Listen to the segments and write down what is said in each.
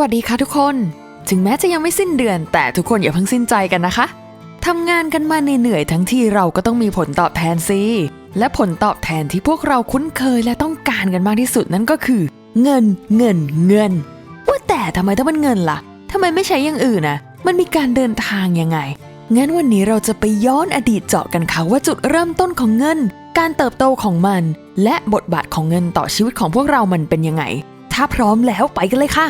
วัสดีค่ะทุกคน ถึงแม้จะยังไม่สิ้นเดือน แต่ทุกคนอย่าเพิ่งสิ้นใจกันนะคะทำงานกันมาเหนื่อยทั้งที่เราก็ต้องมีผลตอบแทนสิและผลตอบแทนที่พวกเราคุ้นเคยและต้องการกันมากที่สุดนั่นก็คือ เงินเงินเงิน ว่าแต่ทำไมต้องเป็นเงินล่ะทำไมไม่ใช้อย่างอื่นนะมันมีการเดินทางยังไงงั้นวันนี้เราจะไปย้อนอดีตเจาะกันค่ะว่าจุดเริ่มต้นของเงิน การเติบโตของมัน และบทบาทของเงินต่อชีวิตของพวกเรามันเป็นยังไง ถ้าพร้อมแล้วไปกันเลยค่ะ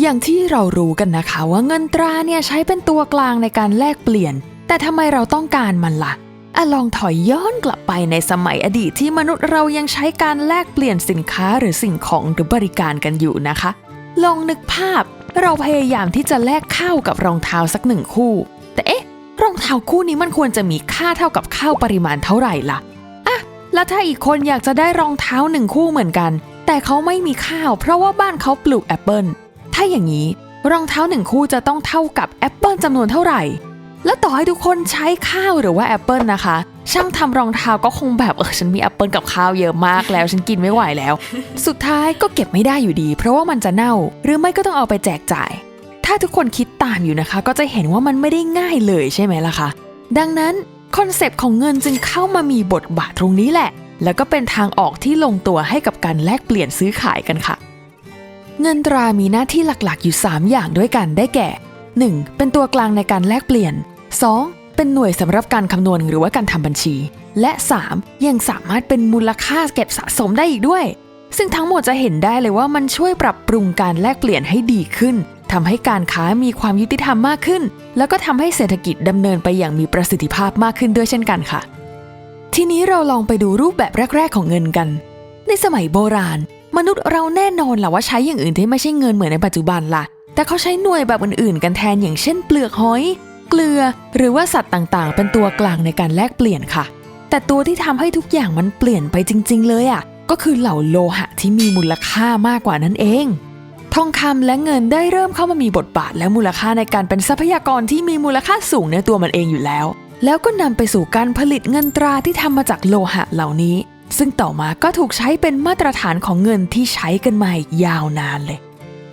อย่างที่เรารู้กันนะคะว่าเงินตราเนี่ยใช้เป็นตัวกลางในการแลกเปลี่ยน แต่ทำไมเราต้องการมันล่ะอะลองถอยย้อนกลับไปในสมัยอดีตที่มนุษย์เรายังใช้การแลกเปลี่ยนสินค้าหรือสิ่งของหรือบริการกันอยู่นะคะ ลองนึกภาพ เราพยายามที่จะแลกข้าวกับรองเท้าสักหนึ่งคู่ แต่เอ๊ะ รองเท้าคู่นี้มันควรจะมีค่าเท่ากับข้าวปริมาณเท่าไหร่ล่ะอะแล้วถ้าอีกคนอยากจะได้รองเท้าหนึ่งคู่เหมือนกัน แต่เขาไม่มีข้าว เพราะว่าบ้านเขาปลูกแอปเปิล ถ้าอย่างนี้รองเท้าหนึ่งคู่จะต้องเท่ากับแอปเปิลจำนวนเท่าไหร่ และต่อให้ทุกคนใช้ข้าวหรือว่าแอปเปิลนะคะ ช่างทำรองเท้าก็คงแบบเออฉันมีแอปเปิลกับข้าวเยอะมากแล้วฉันกินไม่ไหวแล้ว สุดท้ายก็เก็บไม่ได้อยู่ดี เพราะว่ามันจะเน่า หรือไม่ก็ต้องเอาไปแจกจ่าย ถ้าทุกคนคิดตามอยู่นะคะ ก็จะเห็นว่ามันไม่ได้ง่ายเลยใช่ไหมล่ะคะดังนั้นคอนเซปต์ของเงินจึงเข้ามามีบทบาทตรงนี้แหละ แล้วก็เป็นทางออกที่ลงตัวให้กับการแลกเปลี่ยนซื้อขายกันค่ะ เงินตรามีหน้าที่หลักๆ อยู่ 3 อย่างด้วยกันได้แก่ 1. เป็นตัวกลางในการแลกเปลี่ยน 2. เป็นหน่วยสำหรับการคำนวณหรือว่าการทำบัญชี และ 3. ยังสามารถเป็นมูลค่าเก็บสะสมได้อีกด้วย ซึ่งทั้งหมดจะเห็นได้เลยว่ามันช่วยปรับปรุงการแลกเปลี่ยนให้ดีขึ้นทำให้การค้ามีความยุติธรรมมากขึ้น แล้วก็ทำให้เศรษฐกิจดำเนินไปอย่างมีประสิทธิภาพมากขึ้นด้วยเช่นกันค่ะ ทีนี้เราลองไปดูรูปแบบแรก ๆ ของเงินกัน ในสมัยโบราณ มนุษย์เราแน่นอนแหละว่าใช้อย่างอื่นที่ไม่ใช่เงินเหมือนในปัจจุบันล่ะ แต่เขาใช้หน่วยแบบอื่นๆ กันแทนอย่างเช่นเปลือกหอย เกลือ หรือว่าสัตว์ต่างๆ เป็นตัวกลางในการแลกเปลี่ยนค่ะ แต่ตัวที่ทำให้ทุกอย่างมันเปลี่ยนไปจริง ๆ เลยอะ ก็คือเหล่าโลหะที่มีมูลค่ามากกว่านั้นเอง ทองคำและเงินได้เริ่มเข้ามามีบทบาทและมูลค่าในการเป็นทรัพยากรที่มีมูลค่าสูงในตัวมันเองอยู่แล้ว แล้วก็นำไปสู่การผลิตเงินตราที่ทำมาจากโลหะเหล่านี้ ซึ่งต่อมาก็ถูกใช้เป็นมาตรฐานของเงินที่ใช้กันมายาวนานเลย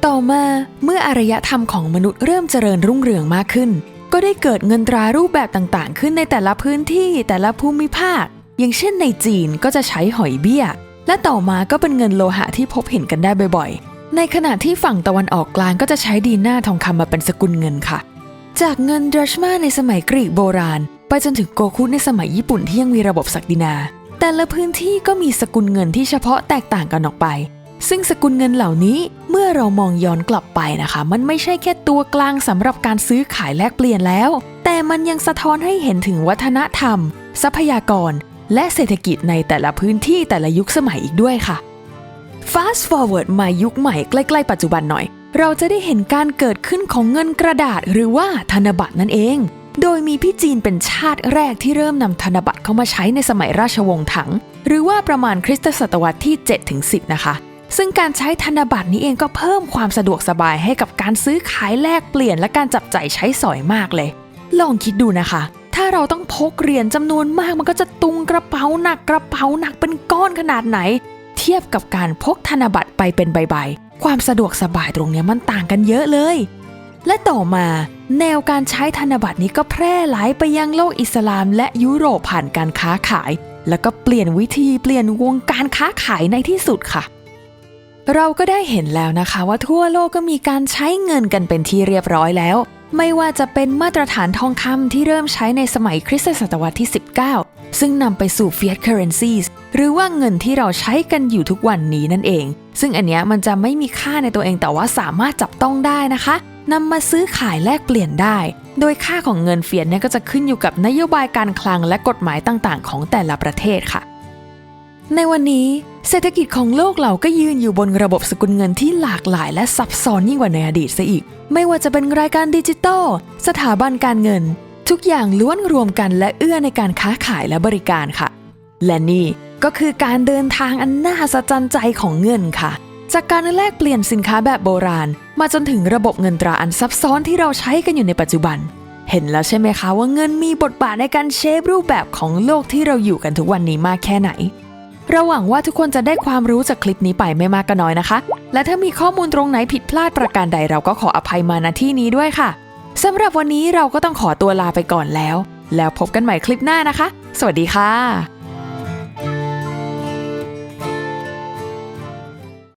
ต่อมาเมื่ออารยธรรมของมนุษย์เริ่มเจริญรุ่งเรืองมากขึ้น ก็ได้เกิดเงินตรารูปแบบต่างๆ ขึ้นในแต่ละพื้นที่แต่ละภูมิภาค อย่างเช่นในจีนก็จะใช้หอยเบี้ย และต่อมาก็เป็นเงินโลหะที่พบเห็นกันได้บ่อยๆ ในขณะที่ฝั่งตะวันออกกลางก็จะใช้ดีน่าทองคำมาเป็นสกุลเงินค่ะ จากเงินดรัชมาในสมัยกรีกโบราณ ไปจนถึงโกคุในสมัยญี่ปุ่นที่ยังมีระบบศักดินา แต่ละพื้นที่ก็มีสกุลเงินที่เฉพาะแตกต่างกันออกไป ซึ่งสกุลเงินเหล่านี้เมื่อเรามองย้อนกลับไปนะคะ มันไม่ใช่แค่ตัวกลางสำหรับการซื้อขายแลกเปลี่ยนแล้ว แต่มันยังสะท้อนให้เห็นถึงวัฒนธรรม ทรัพยากร และเศรษฐกิจในแต่ละพื้นที่แต่ละยุคสมัยอีกด้วยค่ะ Fast forward มายุคใหม่ใกล้ ๆ ปัจจุบันหน่อย เราจะได้เห็นการเกิดขึ้นของเงินกระดาษหรือว่าธนบัตรนั่นเอง โดยมีพี่จีนเป็นชาติแรกที่เริ่มนำธนบัตรเข้ามาใช้ในสมัยราชวงศ์ถัง หรือว่าประมาณคริสตศตวรรษที่ 7-10 นะคะ ซึ่งการใช้ธนบัตรนี้เองก็เพิ่มความสะดวกสบายให้กับการซื้อขายแลกเปลี่ยนและการจับใจ่ายใช้สอยมากเลย ลองคิดดูนะคะ ถ้าเราต้องพกเหรียญจำนวนมากมันก็จะตุงกระเป๋าหนักกระเป๋าหนักเป็นก้อนขนาดไหน เทียบกับการพกธนบัตรไปเป็นใบๆความสะดวกสบายตรงนี้มันต่างกันเยอะเลย และต่อมาแนวการใช้ธนบัตรนี้ก็แพร่หลายไปยังโลกอิสลาม และยุโรปผ่านการค้าขาย แล้วก็เปลี่ยนวิธีเปลี่ยนวงการค้าขายในที่สุดค่ะ เราก็ได้เห็นแล้วนะคะว่าทั่วโลกก็มีการใช้เงินกันเป็นที่เรียบร้อยแล้ว ไม่ว่าจะเป็นมาตรฐานทองคำที่เริ่มใช้ในสมัยคริสตศตวรรษที่ 19 ซึ่งนำไปสู่ fiat currencies หรือว่าเงินที่เราใช้กันอยู่ทุกวันนี้นั่นเอง ซึ่งอันเนี้ยมันจะไม่มีค่าในตัวเองแต่ว่าสามารถจับต้องได้นะคะ นำมาซื้อขายแลกเปลี่ยนได้ โดยค่าของเงินเฟียตเนี่ยก็จะขึ้นอยู่กับนโยบายการคลังและกฎหมายต่างๆ ของแต่ละประเทศค่ะ ในวันนี้เศรษฐกิจของโลกเราก็ยืนอยู่บนระบบสกุลเงินที่หลากหลาย และซับซ้อนยิ่งกว่าในอดีตซะอีก ไม่ว่าจะเป็นรายการดิจิตอลสถาบันการเงิน ทุกอย่างล้วนรวมกันและเอื้อในการค้าขายและบริการค่ะ และนี่ก็คือการเดินทางอันน่าสะใจของเงินค่ะ จากการแลกเปลี่ยนสินค้าแบบโบราณ มาจนถึงระบบเงินตราอันซับซ้อนที่เราใช้กันอยู่ในปัจจุบัน เห็นแล้วใช่ไหมคะว่าเงินมีบทบาทในการเชฟรูปแบบของโลกที่เราอยู่กันทุกวันนี้มากแค่ไหนเราหวังว่าทุกคนจะได้ความรู้จากคลิปนี้ไปไม่มากก็น้อยนะคะ และถ้ามีข้อมูลตรงไหนผิดพลาดประการใดเราก็ขออภัยมาณที่นี้ด้วยค่ะสำหรับวันนี้เราก็ต้องขอตัวลาไปก่อนแล้ว แล้วพบกันใหม่คลิปหน้านะคะ สวัสดีค่ะ